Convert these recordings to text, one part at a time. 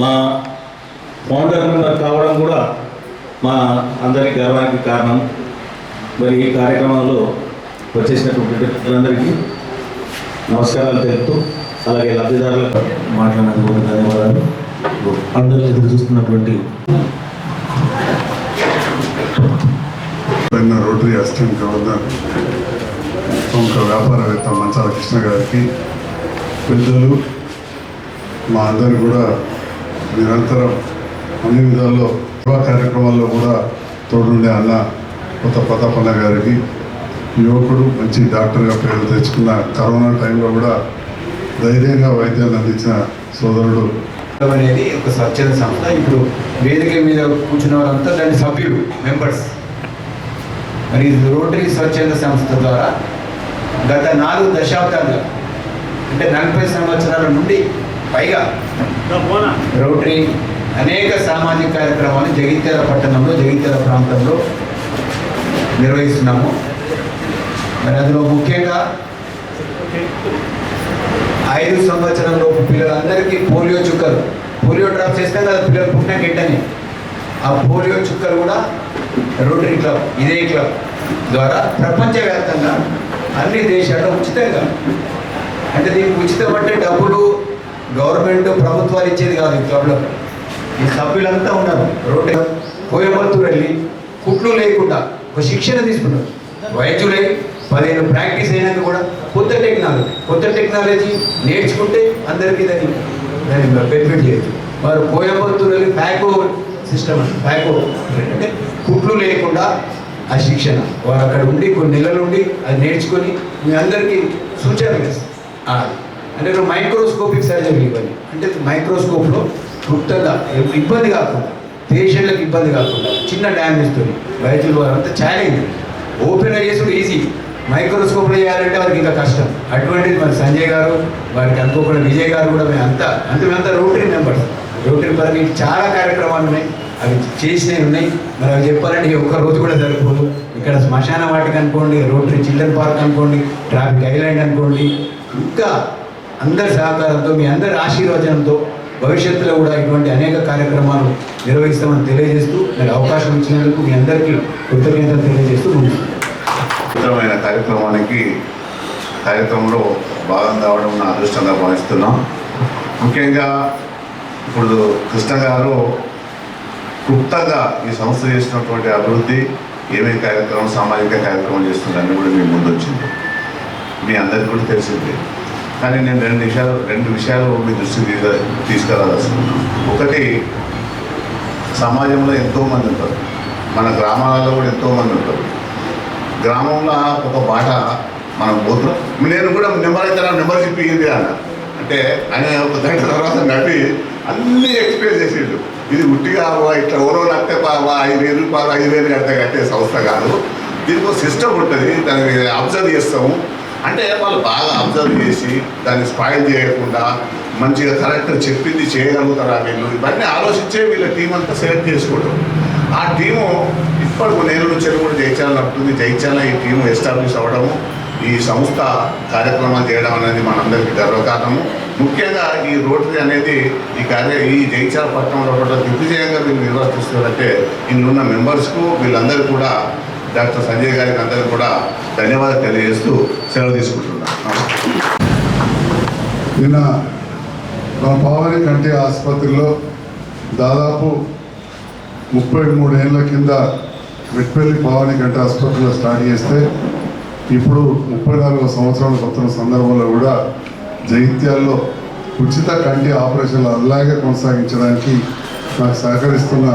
మా ఫౌండర్ కావడం కూడా మా అందరి గర్వానికి కారణం. మరి ఈ కార్యక్రమంలో వచ్చేసినటువంటి వ్యక్తులందరికీ నమస్కారాలు తెలుపుతూ అలాగే లబ్ధిదారులకు మాట్లాడినందుకు ధన్యవాదాలు. అందరూ ఎదురు చూస్తున్నటువంటి రోటరీ అసిస్టెంట్ గవర్నర్ ప్రముఖ వ్యాపారవేత్త మంచాల కృష్ణ గారికి పెద్దలు మా అందరు కూడా నిరంతరం అన్ని విధాల్లో సేవా కార్యక్రమాల్లో కూడా తోడుండే అన్న కొత్త ప్రతాపన్న గారికి యువకుడు మంచి డాక్టర్గా పేరు తెచ్చుకున్న కరోనా టైంలో కూడా ధైర్యంగా వైద్యాన్ని అందించిన సోదరుడు. అనేది ఒక స్వచ్ఛంద సంస్థ. ఇప్పుడు వేదిక మీద కూర్చున్న వాళ్ళంతా దాని సభ్యులు మెంబర్స్ మరి రోటరీ స్వచ్ఛంద సంస్థ ద్వారా గత నాలుగు దశాబ్దాలుగా అంటే నలభై సంవత్సరాల నుండి పైగా రోటరీ అనేక సామాజిక కార్యక్రమాలు జగిత్యాల పట్టణంలో జగిత్యాల ప్రాంతంలో నిర్వహిస్తున్నాము. మరి అందులో ముఖ్యంగా ఐదు సంవత్సరంలోపు పిల్లలందరికీ పోలియో చుక్కలు. పోలియో డ్రాప్స్ వేస్తే కదా పిల్లలు పుట్టిన గిట్టని ఆ పోలియో చుక్కలు కూడా రోటరీ క్లబ్ ఇదే క్లబ్ ద్వారా ప్రపంచవ్యాప్తంగా అన్ని దేశాల్లో ఉచితంగా. అంటే దీనికి ఉచితం అంటే డబ్బులు గవర్నమెంట్ ప్రభుత్వాలు ఇచ్చేది కాదు ఈ క్లబ్లో. ఈ సభ్యులంతా ఉన్నారు. రోడ్డు కోయమత్తూరు వెళ్ళి కుట్లు లేకుండా ఒక శిక్షణ తీసుకున్నారు. వైద్యులై పదిహేను ప్రాక్టీస్ అయినాక కూడా కొత్త టెక్నాలజీ కొత్త టెక్నాలజీ నేర్చుకుంటే అందరికీ దాన్ని దాన్ని బెనిఫిట్ చేయొచ్చు. వారు కోయంబత్తూరు వెళ్ళి ప్యాకో సిస్టమ్ ప్యాకో అంటే కుట్లు లేకుండా ఆ శిక్షణ. వారు అక్కడ ఉండి కొన్ని నెలలు ఉండి అది నేర్చుకొని మీ అందరికీ సూచనలు అంటే మైక్రోస్కోపిక్ సర్జరీ ఇవ్వాలి అంటే మైక్రోస్కోప్లో క్లుప్తంగా ఇబ్బంది కాకుండా పేషెంట్లకు ఇబ్బంది కాకుండా చిన్న డ్యామేజ్తో వైద్యులు వారంతా ఛాలెంజ్ ఓపెన్గా చేసుడు ఈజీ మైక్రోస్కోప్లో చేయాలంటే వారికి ఇంకా కష్టం. అటువంటిది మరి సంజయ్ గారు వారికి అనుకోకుండా విజయ్ గారు కూడా మేము అంతా అంటే మేమంతా రోటరీ మెంబర్స్ రోటరీ పరంగా చాలా కార్యక్రమాలు ఉన్నాయి. అవి చేసినవి ఉన్నాయి. మరి అవి చెప్పాలంటే ఒక్క రోజు కూడా సరిపోదు. ఇక్కడ శ్మశాన వాటికి అనుకోండి రోటరీ చిల్డ్రన్ పార్క్ అనుకోండి ట్రాఫిక్ ఐలాండ్ అనుకోండి ఇంకా అందరి సహకారంతో మీ అందరి ఆశీర్వచనంతో భవిష్యత్తులో కూడా ఇటువంటి అనేక కార్యక్రమాలు నిర్వహిస్తామని తెలియజేస్తూ మీరు అవకాశం ఇచ్చినందుకు మీ అందరికీ కృతజ్ఞతలు తెలియజేస్తూ ముందుకు కార్యక్రమానికి కార్యక్రమంలో భాగం కావడం నా అదృష్టంగా భావిస్తున్నాం. ముఖ్యంగా ఇప్పుడు కృష్ణ గారు క్లుప్తంగా ఈ సంస్థ చేసినటువంటి అభివృద్ధి ఏమేమి కార్యక్రమం సామాజిక కార్యక్రమం చేస్తుందని కూడా మీ ముందు వచ్చింది. మీ అందరికీ కూడా తెలిసింది. కానీ నేను రెండు విషయాలు రెండు విషయాలు మీ దృష్టికి తీసు తీసుకురాదలుచుకున్నాను ఒకటి సమాజంలో ఎంతోమంది ఉంటారు. మన గ్రామాలలో కూడా ఎంతోమంది ఉంటారు. గ్రామంలో ఒక బాట మనం పోతున్నాం. నేను కూడా నెంబర్ అయితే నెంబర్ చెప్పి అన్న. అంటే ఆయన ఒక గంట తర్వాత నవ్వి అన్నీ ఎక్స్ప్లెయిన్ చేసేళ్ళు ఇది ఉట్టిగా ఇట్లా ఓరో నడితే పావా ఐదు వేలు రూపాయలు ఐదు వేలు కడితే కట్టే సంస్థ కాదు. దీనికి ఒక సిస్టమ్ ఉంటుంది. దాన్ని అబ్జర్వ్ చేస్తాము. అంటే వాళ్ళు బాగా అబ్జర్వ్ చేసి దాన్ని స్పాయిల్ చేయకుండా మంచిగా కరెక్ట్ చెప్పింది చేయగలుగుతారా వీళ్ళు? ఇవన్నీ ఆలోచించే వీళ్ళ టీం అంతా సెలెక్ట్ చేసుకోవడం. ఆ టీము ఇప్పటికి నేను నుంచి కూడా జయించాలని నడుపుతుంది. జయించాలని ఈ టీము ఎస్టాబ్లిష్ అవ్వడము ఈ సంస్థ కార్యక్రమాలు చేయడం అనేది మనందరికీ గర్వకారణము. ముఖ్యంగా ఈ రోటరీ అనేది ఈ కార్య ఈ జైచాల పట్టణంలో కూడా దిగ్విజయంగా వీళ్ళు నిర్వర్తిస్తున్నారంటే ఇందున్న మెంబర్స్కు వీళ్ళందరూ కూడా డాక్టర్ సంజయ్ గారికి అందరికీ కూడా ధన్యవాదాలు తెలియజేస్తూ సెలవు తీసుకుంటున్నాను. నిన్న మన పావని కంటి ఆసుపత్రిలో దాదాపు ముప్పై మూడేళ్ళ కింద మెట్పల్లి పావని కంటి ఆసుపత్రిలో స్టార్ట్ చేస్తే ఇప్పుడు ముప్పై నాలుగో సంవత్సరాలు వస్తున్న సందర్భంలో కూడా జైత్యాల్లో ఉచిత కంటి ఆపరేషన్లు అలాగే కొనసాగించడానికి నాకు సహకరిస్తున్న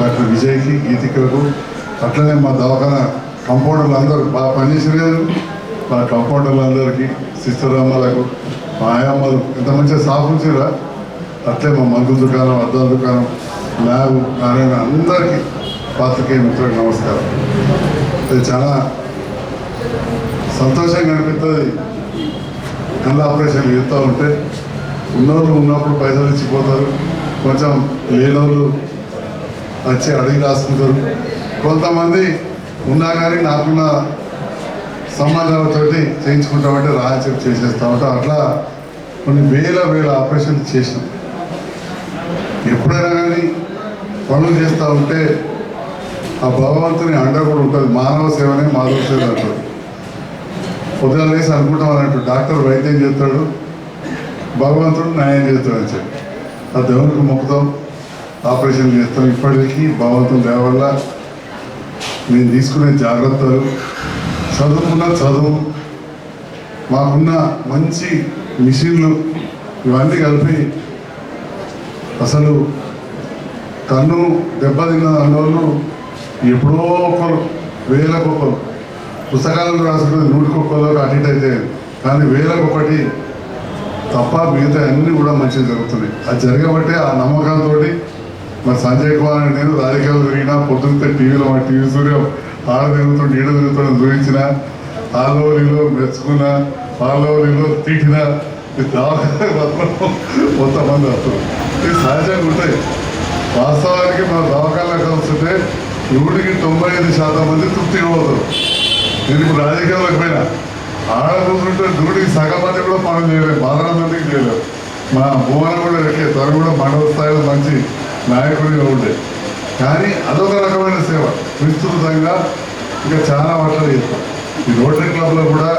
డాక్టర్ విజయ్కి గీతికలకు అట్లనే మా దవాఖాన కంపౌండర్లు అందరూ బాగా పనిచేసారు కదా. మా కంపౌండర్లు అందరికీ సిస్టరమ్మలకు మా ఆయమ్మలు ఎంత మంచిగా సాఫ్ ఉంచిరా అట్లే మా మందు దుకాణం అద్దాల దుకాణం ల్యాబ్ నారాయణ అందరికీ పాత్రికేయ మిత్రులకు నమస్కారం. అది చాలా సంతోషంగా అనిపిస్తుంది కళ్ళ ఆపరేషన్ చేస్తూ ఉంటే ఉన్నోళ్ళు ఉన్నప్పుడు పైసలు ఇచ్చిపోతారు. కొంచెం లేనోళ్ళు వచ్చి అడిగి రాసుకుంటారు కొంతమంది ఉన్నా కానీ నాకున్న సంబంధాలతో చేయించుకుంటామంటే రా చేసేస్తామంటే అట్లా కొన్ని వేల వేల ఆపరేషన్లు చేసినాం. ఎప్పుడైనా కానీ పనులు చేస్తూ ఉంటే ఆ భగవంతుని అండ కూడా ఉంటుంది. మానవ సేవనే మాధవ సేవ అంటారు. పొద్దున లేసి అనుకుంటాం అన్నట్టు డాక్టర్ వైద్యం చేస్తాడు భగవంతుడు న్యాయం చేస్తాడు అని చెప్పి. ఆ దేవునికి మొక్కుతాం ఆపరేషన్ చేస్తాం. ఇప్పటికీ భగవంతుని దయ మేము నేను తీసుకునే జాగ్రత్తలు చదువుకున్న చదువు మాకున్న మంచి మిషన్లు ఇవన్నీ కలిపి అసలు కన్ను దెబ్బతిన్న దానివల్ల ఎప్పుడో ఒకరు వేలకు ఒకరు పుస్తకాలను రాసుకునే నూటికొక్కలో ఒక్కరు అటు అయితే కానీ వేలకు ఒకటి తప్ప మిగతా అన్నీ కూడా మంచిగా జరుగుతున్నాయి. అది జరగబట్టే ఆ నమ్మకంతో మరి సంజయ్ కుమార్ నేను రాజకీయాలు తిరిగినా పొద్దున్నే టీవీలో మా టీవీ సూర్యం ఆడ తిరుగుతుంటే ఈడ తిరుగుతుంటే చూపించిన ఆలోలిలో మెచ్చుకున్న ఆలోలిలో తిట్టిన కొంతమంది వస్తారు ఇది సహజంగా ఉంటాయి. వాస్తవానికి మన దవాఖాన వస్తుంటే నూటికి తొంభై ఐదు శాతం మంది తృప్తిగా పోతారు. నేను ఇప్పుడు రాజకీయాలకు పోయినా. ఆడకుంటుంటే నూటికి సగం మంది కూడా పనులు చేయలేదు బాధల మందికి చేయలేదు మా భువన కూడా ఎక్కే తను కూడా మండల స్థాయిలో మంచి నాయకుడిగా ఉండే. కానీ అదొక రకమైన సేవ. విస్తృతంగా ఇంకా చాలా వాటిలో చేస్తాం ఈ రోటరీ క్లబ్లో కూడా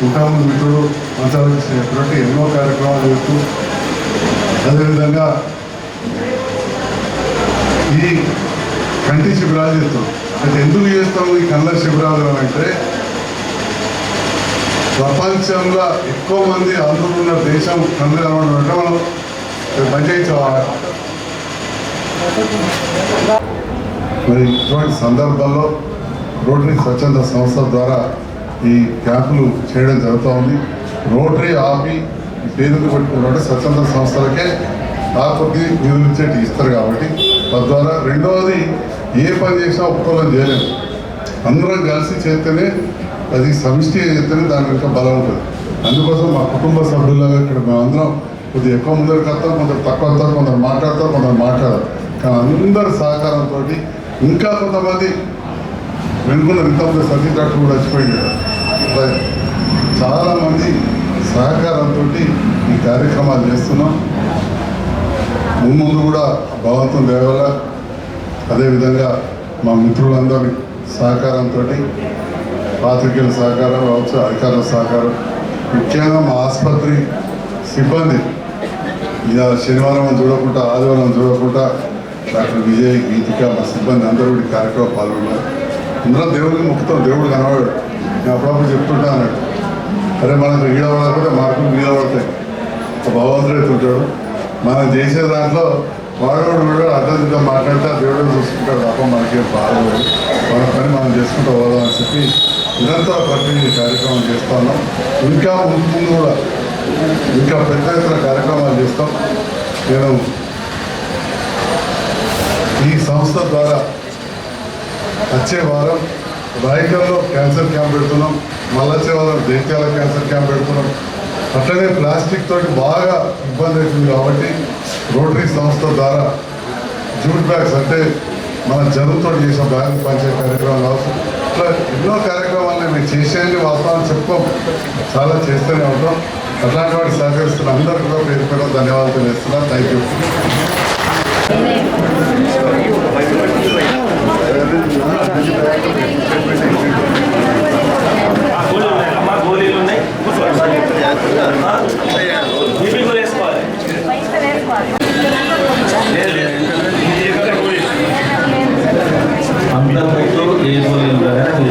కుటుంబ మిత్రుడు మంచాలకు ఎన్నో కార్యక్రమాలు చేస్తూ అదేవిధంగా ఈ కంటి శిబిరాలు చేస్తాం అంటే ఎందుకు చేస్తాం ఈ కళ్ళ శిబిరాలు అంటే ప్రపంచంలో ఎక్కువ మంది అందరూ ఉన్న దేశం కందు కనబడి మనం పనిచేయించాలి మరి ఇటువంటి సందర్భాల్లో రోటరీ స్వచ్ఛంద సంస్థ ద్వారా ఈ క్యాంపులు చేయడం జరుగుతూ ఉంది. రోటరీ ఆపి ఈ పెట్టుకున్నటువంటి స్వచ్ఛంద సంస్థలకే ఆ కొద్ది నిధులు ఇచ్చేటి ఇస్తారు కాబట్టి తద్వారా రెండవది ఏ పని చేసినా ఒక్కోళ్ళని చేయలేము. అందరం కలిసి చేస్తేనే అది సమిష్టి చేస్తేనే దాని యొక్క బలం ఉంటుంది. అందుకోసం మా కుటుంబ సభ్యులుగా ఇక్కడ మేమందరం కొద్దిగా ఎక్కువ ముందరికి వస్తాం కొందరు తక్కువ వస్తారు కొందరు మాట్లాడతారు కొందరు మాట్లాడతారు అందరి సహకారంతో ఇంకా కొంతమంది వెనుకున్న ఇంతమంది సతీష్ డాక్టర్ కూడా వచ్చిపోయింది చాలామంది సహకారంతో ఈ కార్యక్రమాలు చేస్తున్నాం. ముందు కూడా భగవంతుని దేవల అదేవిధంగా మా మిత్రులందరి సహకారంతో పాత్రికేయుల సహకారం కావచ్చు అధికారుల సహకారం ముఖ్యంగా మా ఆసుపత్రి సిబ్బంది. ఇక శనివారం చూడకుండా ఆదివారం చూడకుండా డాక్టర్ విజయ్ గీతిక మా సిబ్బంది అందరూ కూడా ఈ కార్యక్రమం పాల్గొన్నారు. అందరం దేవుడికి మొక్కుతాం. దేవుడు కనవాడు నేను అప్పుడప్పుడు చెప్తుంటా అన్నట్టు అరే మనం ఈడ మాకు మార్కులు మీద పడతాయి. ఒక భగవంతుడు ఉంటాడు మనం చేసే దాంట్లో వాడవాడు కూడా అర్థంగా మాట్లాడితే ఆ దేవుడు చూసుకుంటాడు. తప్ప మనకేం బాగోదు మన పని మనం చేసుకుంటూ పోదాం అని చెప్పి నిరంతర ప్రతి కార్యక్రమం చేస్తా ఉన్నాం. ఇంకా ముందు ముందు కూడా ఇంకా పెద్ద ఎత్తున కార్యక్రమాలు చేస్తాం. నేను ఈ సంస్థ ద్వారా వచ్చే వారం రాయకల్లో క్యాన్సర్ క్యాంప్ పెడుతున్నాం మళ్ళీ వచ్చే వారం దేశాల క్యాన్సర్ క్యాంప్ పెడుతున్నాం. అట్లనే ప్లాస్టిక్ తోటి బాగా ఇబ్బంది అవుతుంది కాబట్టి రోటరీ సంస్థ ద్వారా జూట్ బ్యాగ్స్ అంటే మన జనంతో చేసిన బ్యాగ్ పంచే కార్యక్రమం కావచ్చు. ఇట్లా ఎన్నో కార్యక్రమాలు మేము చేసేది వాస్తవం చెప్పుకోం. చాలా చేస్తూనే ఉంటాం. అట్లాంటి వాటి సహకరిస్తున్న అందరికీ కూడా పేరు పేరు ధన్యవాదాలు తెలియజేస్తున్నాను థ్యాంక్ యూ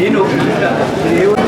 నేను దేవుడు